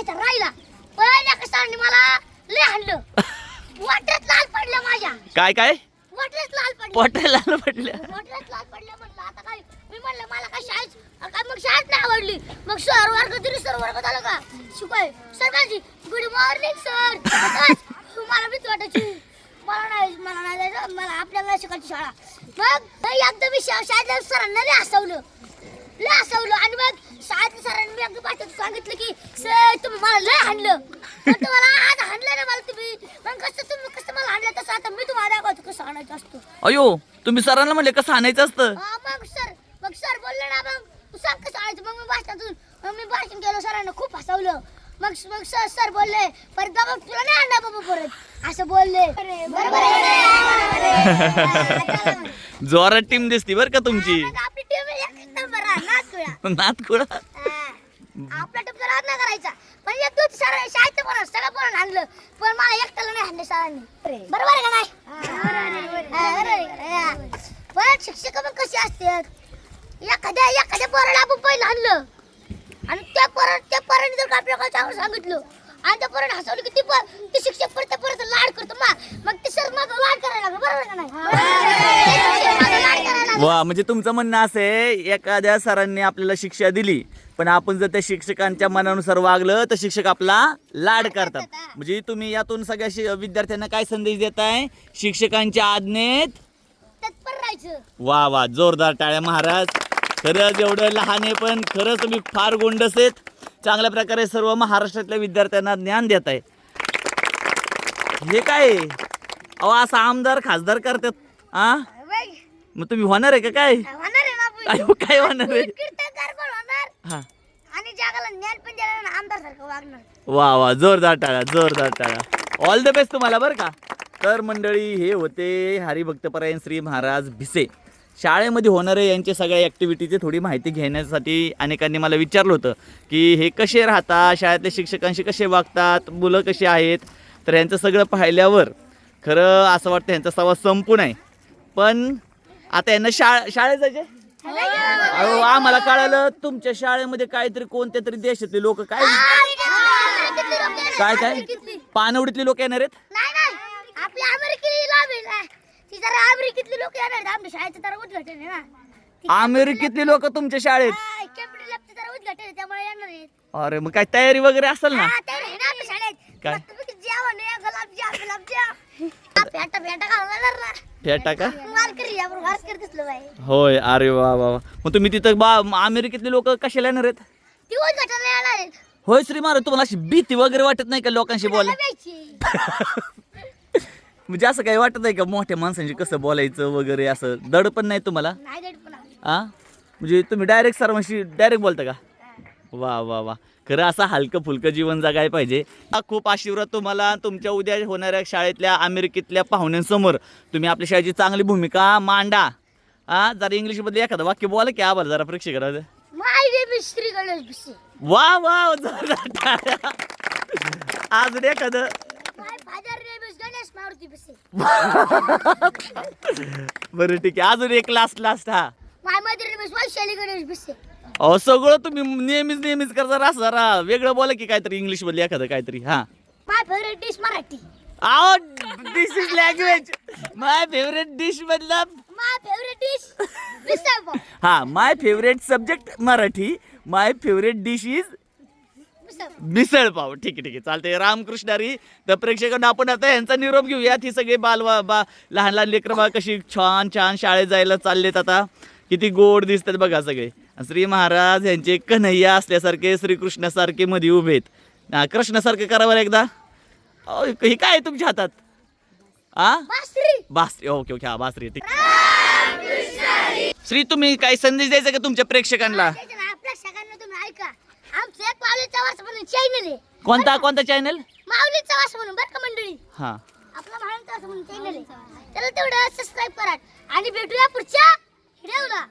यायचा राहिला. एका सरांनी मला लय हाणलं. वाटत लाल पडलं माझ्या. काय काय? वाटत लाल पडलं. पोटाला पडल्या वाटत लाल पडलं म्हणलं. आता काय? मी म्हणलं मला काय शाळेत काय मग शाळेत नाही आवडली. मग सर वर्ग तरी सर वर्ग झालं का? शिकवाय. सर काळजी गुड मॉर्निंग सर. मला भीती वाटायची. मला नाही मला नाही जायचं. मला आपल्याला नाही शिकायची शाळा. मग एकदा मी शा- शाळेतल्या सरांना लय हसवलं. लय हसवलं. आणि मग शाळेतल्या सरांनी मी एकदा पाठवत सांगितलं की सर तुम्ही मला लय हाणलं. पण तुम्हाला आज हाणलं ना मला तुम्ही? मग कसं तुम्ही कसं मला हाणलं? तसं आता मी तुम्हाला दाखवतो कसं हाणायचं असतं. अयो तुम्ही सरांना म्हणले कसं आणायचं असतं? हा, मग सर मग सर बोलले ना मग तू सांग कसं आणायचं मग मी भाषणातून मग मी भाषण केलं सरांना खूप हसवलं. मग मग सर सर बोलले परत बाबा तुला नाही आणणार बाबा परत. असं बोलले. बरोबर आहे. जोरात टीम दिसती बरं का तुमची. मग आपली खुळा. नातकुळा हा. आपल्या टीमचा राज नाही करायचा. पण एक दिवस सर शाळेत पण सगळं पण आणलं. पण मला एकट्याला नाही आणलं सरांनी बरोबर आहे का नाही? हा, बरोबर आहे. पण शिक्षक पण कशी असतात? एखाद्या एखाद्या पोराला आपण पहिलं आणलं. आणि त्या पोरा त्या पोराने जर का आपल्याला काय चांगलं सांगितलं आणि त्या पोराने हसवलं की ती पोर ती शिक्षक परत परत लाड करतो. मा मग ते सर माझा लाड करायला लागलं. बरोबर आहे का नाही? वा म्हणजे तुमचं म्हणणं असं आहे एखाद्या सरांनी आपल्याला शिक्षा दिली पण आपण जर त्या शिक्षकांच्या मनानुसार वागलं तर शिक्षक आपला लाड करतात. म्हणजे तुम्ही यातून सगळ्या शि- विद्यार्थ्यांना काय संदेश देताय? शिक्षकांच्या आज्ञेत? तत्पर राहायचं. वा वा जोरदार टाळ्या महाराज. खरंच एवढं लहान आहे पण खरंच तुम्ही फार गोंडस आहेत चांगल्या प्रकारे सर्व महाराष्ट्रातल्या विद्यार्थ्यांना ज्ञान देत आहे हे काय? आहे? अहो असं आमदार खासदार करतात आ बाई, मग तुम्ही होणार आहे का काय? होणार आहे ना. काय काय होणार आहे? कीर्तनकार पण होणार. हा. आणि जगाला ज्ञान पण देणार आणि आमदार सारखं वागणार. वा वा जोरदार टाळ्या जोरदार टाळ्या ऑल द बेस्ट तुम्हाला बरं का? तर मंडळी हे होते हरिभक्तपरायण श्री महाराज भिसे. शाळेमध्ये होणारे यांच्या सगळ्या ॲक्टिव्हिटीची थोडी माहिती घेण्यासाठी अनेकांनी मला विचारलं होतं की हे कसे राहतात? शाळेतल्या शिक्षकांशी कसे वागतात? मुलं कशी आहेत? तर यांचं सगळं पाहिल्यावर खरं असं वाटतं यांचा संवाद संपून आहे. पण आता यांना शाळा शाळेत जायचे अहो आम्हाला कळालं तुमच्या शाळेमध्ये काहीतरी कोणत्या तरी देशातले लोक काय? काय काय? पानवडीतले लोक येणार आहेत? नाही नाही. आपल्या अमेरिकेला लाभ आहे ना. ती जरा अमेरिकेतली लोक येणार आहेत. आमच्या शाळेचं जरा उद्घाटन आहे ना. अमेरिकेतले लोक तुमच्या शाळेत? कॅपिटल लॅबचं जरा उद्घाटन आहे त्यामुळे येणार आहेत. अरे मग काय तयारी वगैरे असेल ना? हा, ते आहे ना आपल्या शाळेत. काय? जेवण आहे गुलाबजाम गुलाबजाम. फेटा फेटा घालून येणार ना. फेटा का होय अरे वा वा वा. मग तुम्ही तिथं बा अमेरिकेतले लोक कशाला येणार आहेत? होय श्री महाराज तुम्हाला अशी भीती वगैरे वाटत नाही का लोकांशी बोला म्हणजे असं काही वाटत नाही का मोठ्या माणसांशी कसं बोलायचं वगैरे असं? दड पण नाही तुम्हाला. आ? म्हणजे तुम्ही डायरेक्ट सर्वांशी डायरेक्ट बोलता का? वा वा वा. खरं असं हलकं फुलकं जीवन जगायला पाहिजे. हा खूप आशीर्वाद तुम्हाला तुमच्या उद्या होणाऱ्या शाळेतल्या अमेरिकेतल्या पाहुण्यांसमोर. तुम्ही आपल्या शाळेची चांगली भूमिका मांडा. हा जरा इंग्लिशमध्ये एखादं वाक्य बोला की आभार जरा प्रेक्षक my name is Shri Ganesh Bhise. वा वा टाळ्या. अजून एखादं? बरं ठीक आहे. अजून एक लास्ट लास्ट हा. माय मदर गणेश अहो सगळं तुम्ही नेहमीच नेहमीच कर जरा असं जरा वेगळं बोला की काहीतरी इंग्लिशमध्ये एखादं काहीतरी. हा. My favourite dish Marathi. This is language my favourite dish मधला माय फेवरेट डिश हा my favourite subject Marathi. My favourite dish is misal pav. ठीक आहे ठीक आहे. चालते रामकृष्णारी तर प्रेक्षकांना आपण आता यांचा निरोप घेऊयात. ही सगळे बाल बा लहान लहान लेकरं बा कशी छान छान शाळेत जायला चाललेत आता. किती गोड दिसतात बघा सगळे. श्री महाराज यांचे कन्हैया असल्यासारखे श्रीकृष्णासारखे मध्ये उभे आहेत. कृष्णासारखे करावर एकदा. हे काय तुमच्या हातात? आ? बासरी. ओके ओके हा बासरी ठीक. श्री तुम्ही काही संदेश द्यायचा का तुमच्या प्रेक्षकांना? कोणता कोणता चॅनल हा. आपला चॅनल आहे. त्याला तेवढं सबस्क्राईब करा आणि भेटूया पुढच्या Hilda!